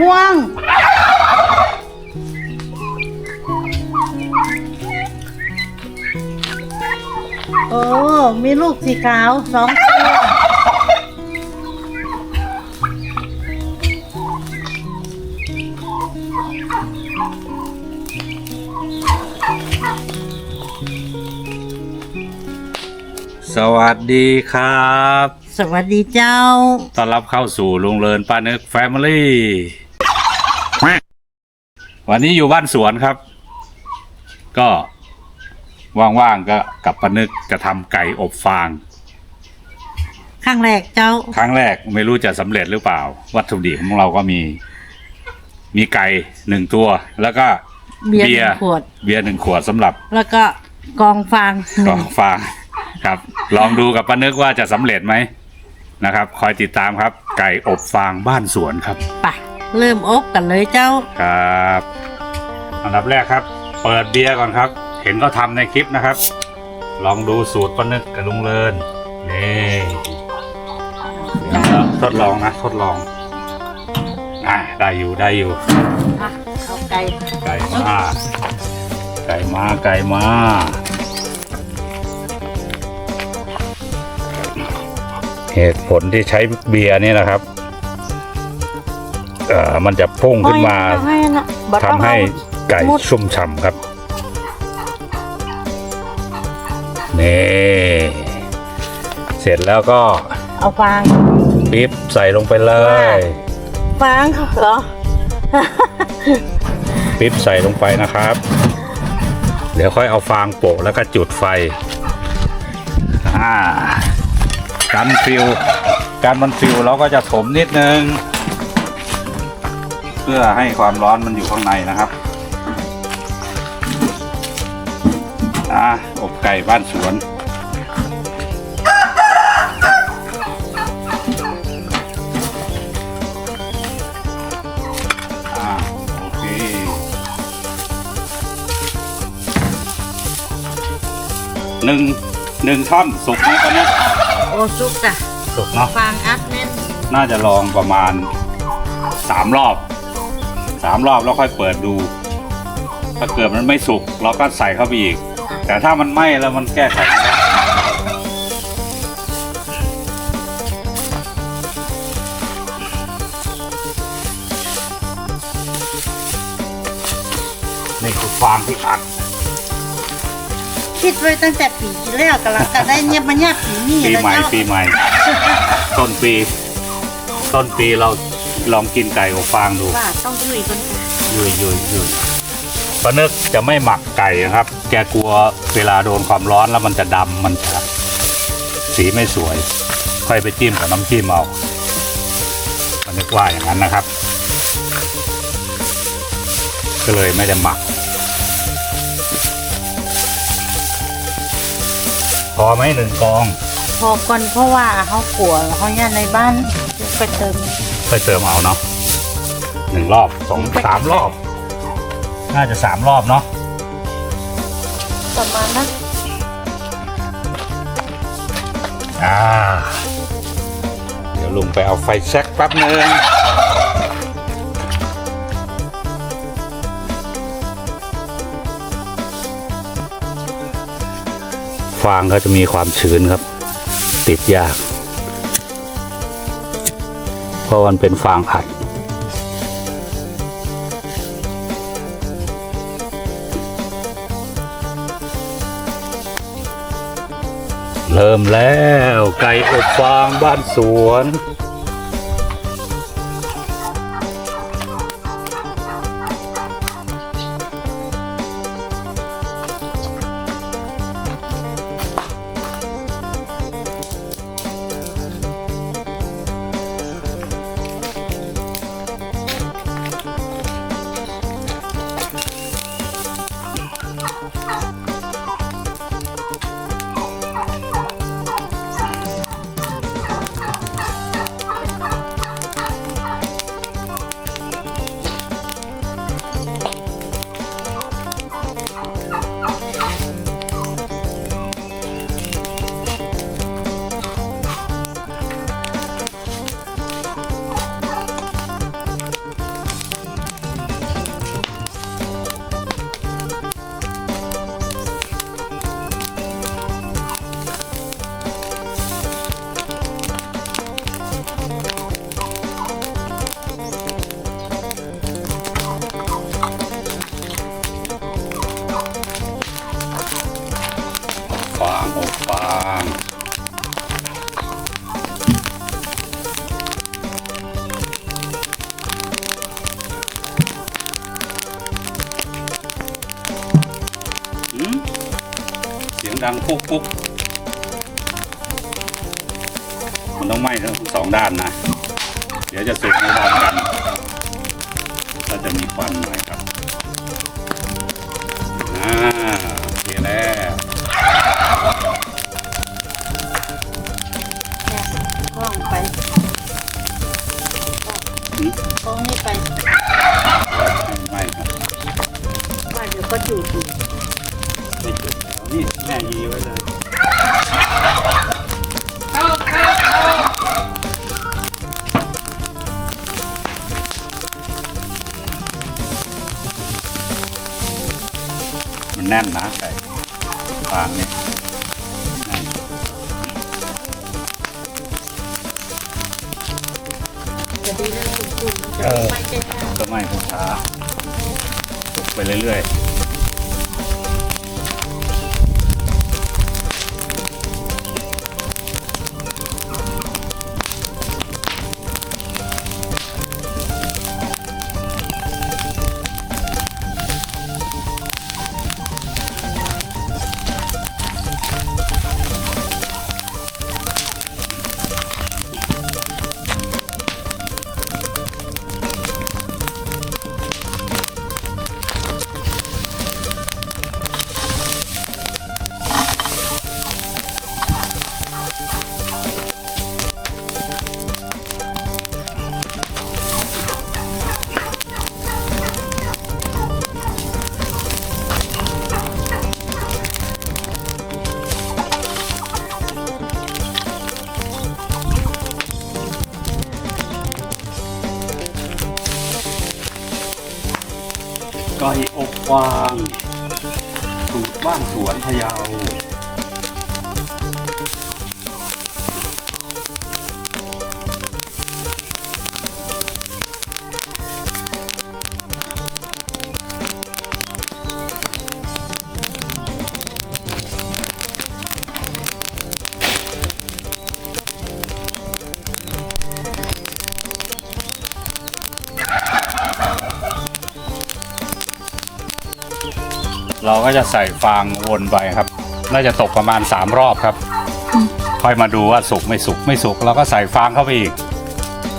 ม่วง โอ้ มีลูกสีขาวสองตัวสวัสดีครับ สวัสดีเจ้า ต้อนรับเข้าสู่ลุงเลินป้านึกแฟมิลี่ วันนี้อยู่บ้านสวนครับ ก็ว่างๆก็กับป้านึกจะทำไก่อบฟางข้างแรกเจ้า ครั้งแรกไม่รู้จะสำเร็จหรือเปล่า วัตถุดิบของเราก็มี มีไก่หนึ่งตัว แล้วก็เบียร์หนึ่งขวด เบียร์หนึ่งขวดสำหรับแล้วก็กองฟางหกนึ่องงฟางครับ ลองดูกับป้านึกว่าจะสำเร็จไหมนะครับ คอยติดตามครับ ไก่อบฟางบ้านสวนครับ ไป เริ่มอบกันเลยเจ้า ครับอันดับแรกครับ เปิดเบียร์ก่อนครับ เห็นก็ทำในคลิปนะครับ ลองดูสูตรป้านึกกับลุงเลินนี่เดี๋ยวเราทดลองนะ ทดลองอ่าได้อยู่ได้อยู่มาเอาไก่ไก่มา ไก่มา ไก่มา เหตุผลที่ใช้เบียร์นี่นะครับ เอ่อมันจะพุ่งขึ้นมาเอาให้นะบ่ต้องทำให้เอาไก่มุดชุ่มฉ่ำครับนี่เสร็จแล้วก็เอาฟางปิ๊บใส่ลงไปเลยฟางเหรอปิ๊บใส่ลงไปนะครับ เดี๋ยวค่อยเอาฟางโปะแล้วก็จุดไฟอ่ากันฟิวการมันฟิวเราก็จะถมนิดนึงเพื่อให้ความร้อนมันอยู่ข้างในนะครับอ่าอบไก่บ้านสวนอ่าโอเคหนึ่งหนึ่งท่อนสุกไหมตอนนี้โอซุกจ้ะสุกเนาะฟางอัดแน่นน่าจะลองประมาณสามรอบ สามรอบแล้วค่อยเปิดดู ถ้าเกิดมันไม่สุกเราก็ใส่เข้าไปอีก แต่ถ้ามันไหม้แล้วมันแก้ไขไม่ได้นี่คือฟางที่อัดคิดไว้ตั้งแต่ปีที่แล้วกำลังจะได้เงียบมาเงียบปีนี้ปีแล้วใหม่เจ้าปีใหม่ ต้นปี ต้นปีเรา ลองกินไก่อบฟางดูว่าต้องลุยคนค่ะยุยยุยยุยปานึกจะไม่หมักไก่นะครับ แกกลัวเวลาโดนความร้อนแล้วมันจะดำมันจะสีไม่สวย ค่อยไปจิ้มกับน้ำจิ้มเอาปานึกว่าอย่างนั้นนะครับ ก็เลยไม่ได้หมัก พอไหมหนึ่งกอง พอก่อนเพราะว่าเขากลัวเขาย่านในบ้านไปเติม ค่อยเติมเอาเนาะหนึ่งรอบสองสามรอบ น่าจะสามรอบเนาะประมาณนั้นอ่า เดี๋ยวลุงไปเอาไฟแช็กแป๊บนึงฟางเขาจะมีความชื้นครับ ติดยาก เพราะมันเป็นฟางอัด เริ่มแล้วไก่อบฟางบ้านสวน ด้านนะ เดี๋ยวจะสุกไม่พร้อมกัน จุดๆมันจะเออไม่ใช่แค่ก็ไม่ช้าๆสุกไปเรื่อยๆ สูตรบ้านสวนพะเยา ก็จะใส่ฟางวนไปครับ น่าจะตกประมาณ 3 รอบครับ ค่อยมาดูว่าสุกไม่สุกไม่สุกเราก็ใส่ฟางเข้าไปอีก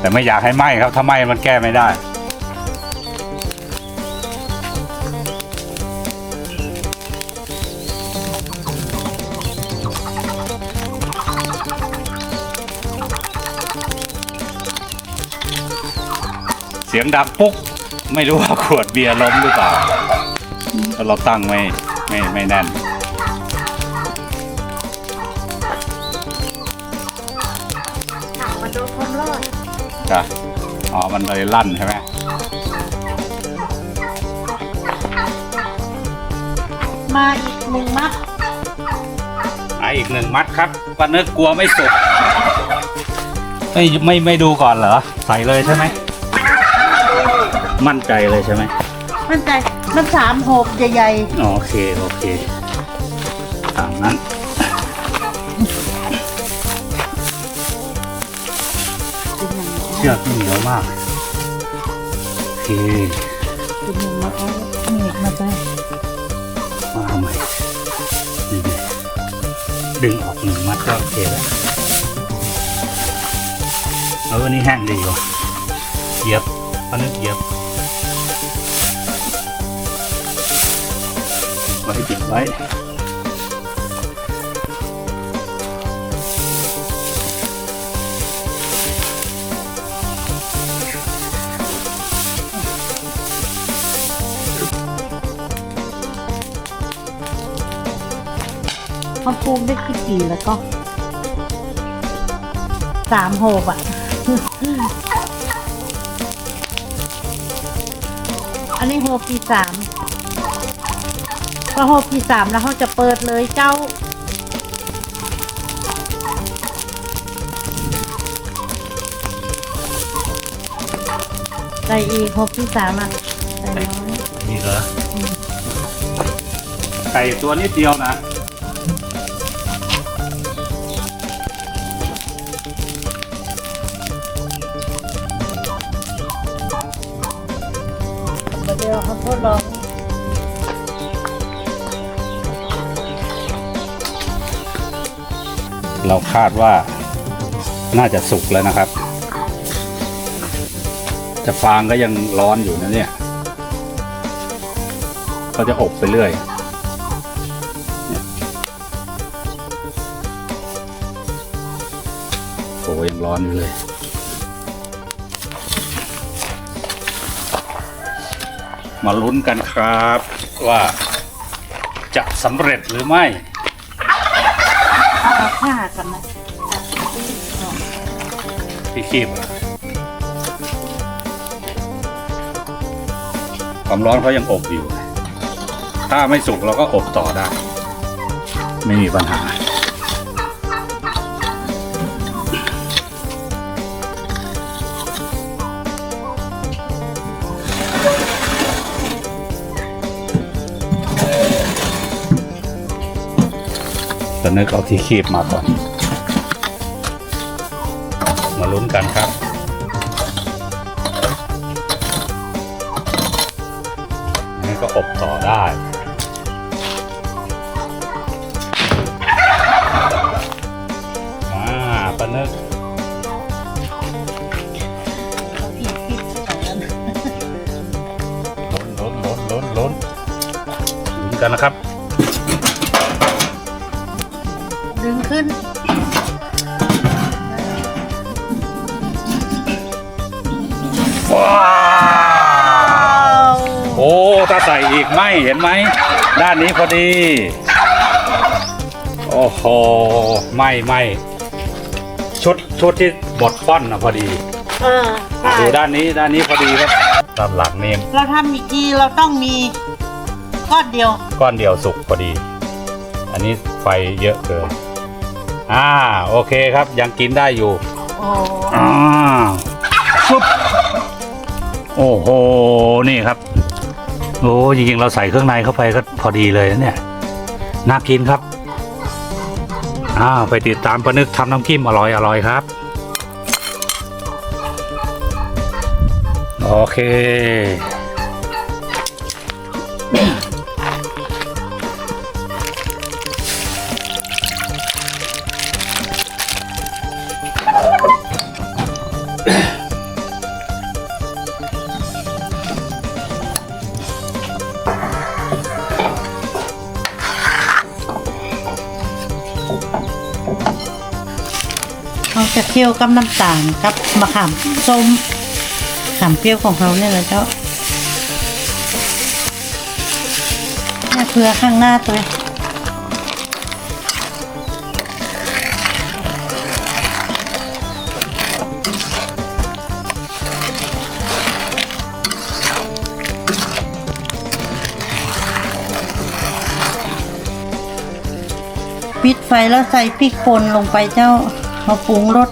แต่ไม่อยากให้ไหม้ครับ ถ้าไหม้มันแก้ไม่ได้ เสียงดังปุ๊ก ไม่รู้ว่าขวดเบียร์ล้มหรือเปล่า ถ้าเราตั้งไม่ไม่ไม่แน่นถังมาโดนความร้อนจ้ะอ๋อ มันเลยลั่นใช่ไหมมาอีกหนึ่งมัดอะอีกหนึ่งมัดครับปานึกกลัวไม่สุกไม่ไม่ไม่ดูก่อนเหรอ ใส่เลยใช่ไหม มั่นใจเลยใช่ไหม มันใจ มันสามหกใหญ่อ๋อโอเค โอเคตามนั้น ๆเป็นอย่างนี้เชือกนี่เหนียวมาก โอเค เป็นหนึ่งมัดเอาหนีบมาไปมาใหม่นี่ดิดึงออกหนึ่งมัดก็โอเคแล้วเออนี่แห้งดีว่ะเหยียบปานึกเหยียบ ไว้เก็บไว้เขาปลูกได้กี่ปีแล้วก็สามหกอะ อันนี้หกปีสาม ก็หกปีสามแล้วเขาจะเปิดเลยเจ้า ใส่อีกหกปีสามอะใส่น้อยนี่เหรอ ไก่ตัวนิดเดียวนะ เราคาดว่าน่าจะสุกแล้วนะครับ แต่ฟางก็ยังร้อนอยู่นะเนี่ย ก็จะอบไปเรื่อยโอ้ยังร้อนอยู่เลยมาลุ้นกันครับว่าจะสำเร็จหรือไม่ ผ้ากันนะที่คีบความร้อนเขายังอบอยู่ ถ้าไม่สุกเราก็อบต่อได้ ไม่มีปัญหา นึกเอาที่คีบมาก่อน มาลุ้นกันครับ นี่ก็อบต่อได้อ่าปนึกเอาพี่พี่ใส่แล้วนล้นล้นล้นลุ้นลุ้นลุ้นกันนะครับ ส่อีกไม่เห็นไหม ด้านนี้พอดี โอ้โหไม่ไม่ชุดชุดที่บดฟ่อนนะพอดีเออใช่ดูด้านนี้ด้านนี้พอดีครับด้านหลังนี่เราทำอีกทีเราต้องมีก้อนเดียว ก้อนเดียวสุกพอดี อันนี้ไฟเยอะเกินอ่าโอเคครับยังกินได้อยู่ โอ้อ่าปุ๊บโอ้โห นี่ครับ โอ้จริงๆเราใส่เครื่องในเข้าไปก็พอดีเลยนะเนี่ยน่ากินครับอ้าวไปติดตามประนึกทำน้ำจิ้มอร่อยอร่อยครับ โอเค จะเคี่ยวกับน้ำตาลกับมะขามส้มขามเปรี้ยวของเขาเนี่ยแหละเจ้าเนี่ยเพื่อข้างหน้าตัวปิดไฟแล้วใส่พริกป่นลงไปเจ้า มาปรุงรส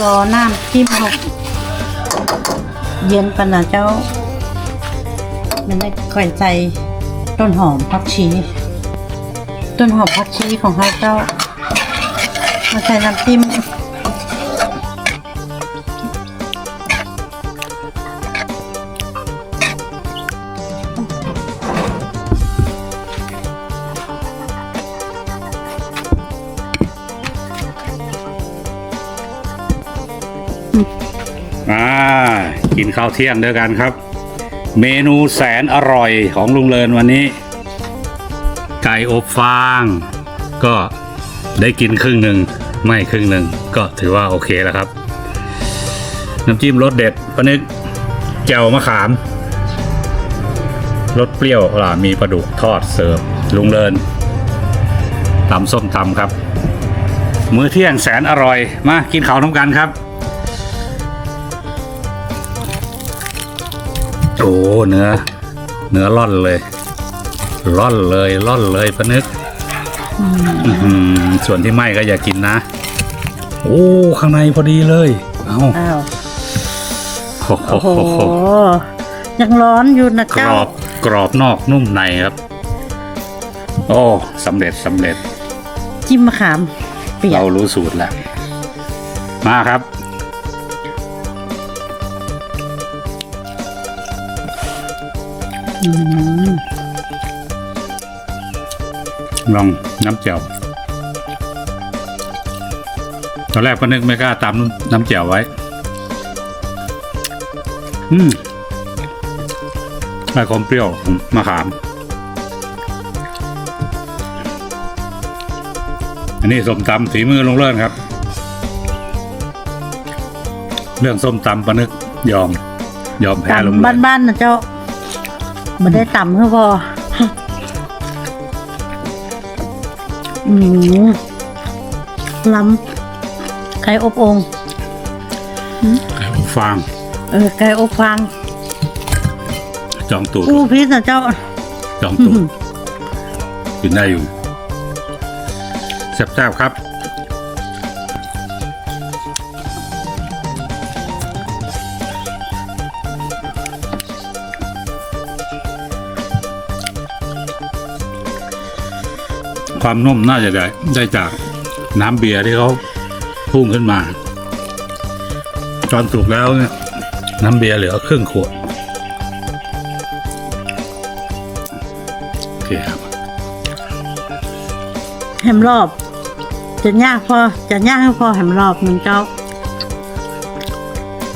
รอน้ำจิ้มหกเย็นปะนะเจ้า มันได้ค่อยใส่ต้นหอมผักชี ต้นหอมผักชีของเขาเจ้ามาใส่น้ำจิ้ม ข้าวเที่ยงด้วยกันครับ เมนูแสนอร่อยของลุงเลินวันนี้ ไก่อบฟาง ก็ได้กินครึ่งหนึ่งไม่ครึ่งหนึ่งก็ถือว่าโอเคแล้วครับ น้ำจิ้มรสเด็ดปะนึกแจ่วมะขามรสเปรี้ยวล่ะมีปลาดุกทอดเสิร์ฟลุงเลินตำส้มตำครับ มื้อเที่ยงแสนอร่อย มากินข้าวน้ำกันครับ โอ้เนื้อ เนื้อร่อนเลยร่อนเลยร่อนเลยปะนึกอื้อหือส่วนที่ไหม้ก็อย่ากินนะ โอ้ข้างในพอดีเลย เอาอ้าวโอ้โหโอ้โหยังร้อนอยู่นะกรเจ้าอบกรอบนอกนุ่มในครับ โอ้สำเร็จสำเร็จ จิ้มมะขามเปียกเรารู้สูตรแล้ว มาครับ ลองน้ำเจียวตอนแรกก็นึกไม่กล้าตามน้ำเจียวไว้ อืมได้ความเปรี้ยวของมะขาม อันนี้ส้มตำฝีมือลงเลิศครับ เรื่องส้มตำปะนึกยอม ยอมแพ้ลงเลยบ้านๆนะเจ้า ไม่ได้ตำเพื่อพออืมล้ำไก่อบโองไก่อบฟาง เออ ไก่อบฟาง จองตูดอู้พิษนะเจ้า จองตูดกินได้อยู่แซ่บๆครับ ความนุ่มน่าจะได้ ได้จากน้ำเบียร์ที่เขาพุ่งขึ้นมา ตอนสุกแล้วเนี่ย น้ำเบียร์เหลือครึ่งขวดโอเคครับแหมรอบ จะยากพอจะยากให้พอแหมรอบหนึ่งเจ้า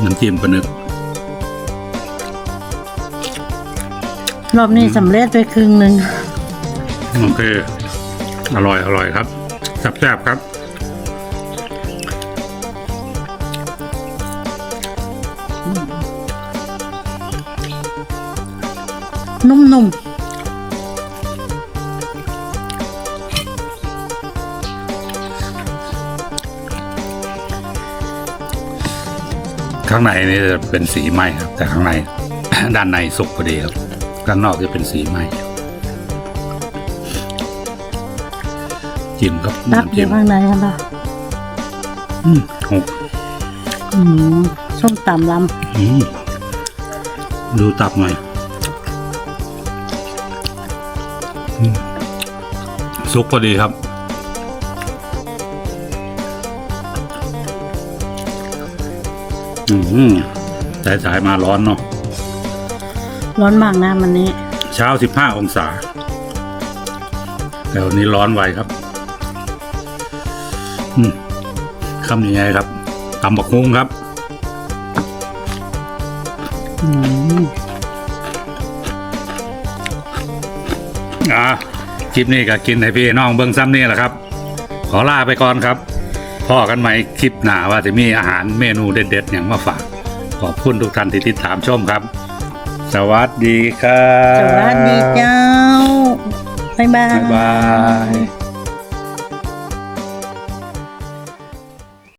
น้ำจิ้มปลานึกรอบนี้สำเร็จไปครึ่งหนึ่งโอเค อร่อยอร่อยครับแซ่บๆครับนุ่มข้างในนี่จะเป็นสีไหม้ครับ แต่ข้างใน ด้านในสุกพอดีครับด้านนอกจะเป็นสีไหม้ จิ้มครับๆตับน้ำอจิ้ยู่มข้างในครับเนาะอืมหกอืมส้มตำลอืมดูตับหน่อยอืมสุกพอดีครับอืมสายสายๆมาร้อนเนาะำร้อนมากนะมันนี้ เช้าสิบห้าองศาแต่วันนี้ร้อนไวครับอืม คำยังไงครับตำบักฮุ้งครับอืมอ่าคลิปนี้ก็กินให้พี่น้องเบิ้งซ้ำนี่แหละครับ ขอลาไปก่อนครับพ่อกันใหม่คลิปหน้าว่าจะมีอาหารเมนูเด็ดๆอย่างมาฝาก ขอบคุณทุกท่านที่ติดตามชมครับ สวัสดีครับ สวัสดีเจ้า บ๊ายบาย บ๊ายบาย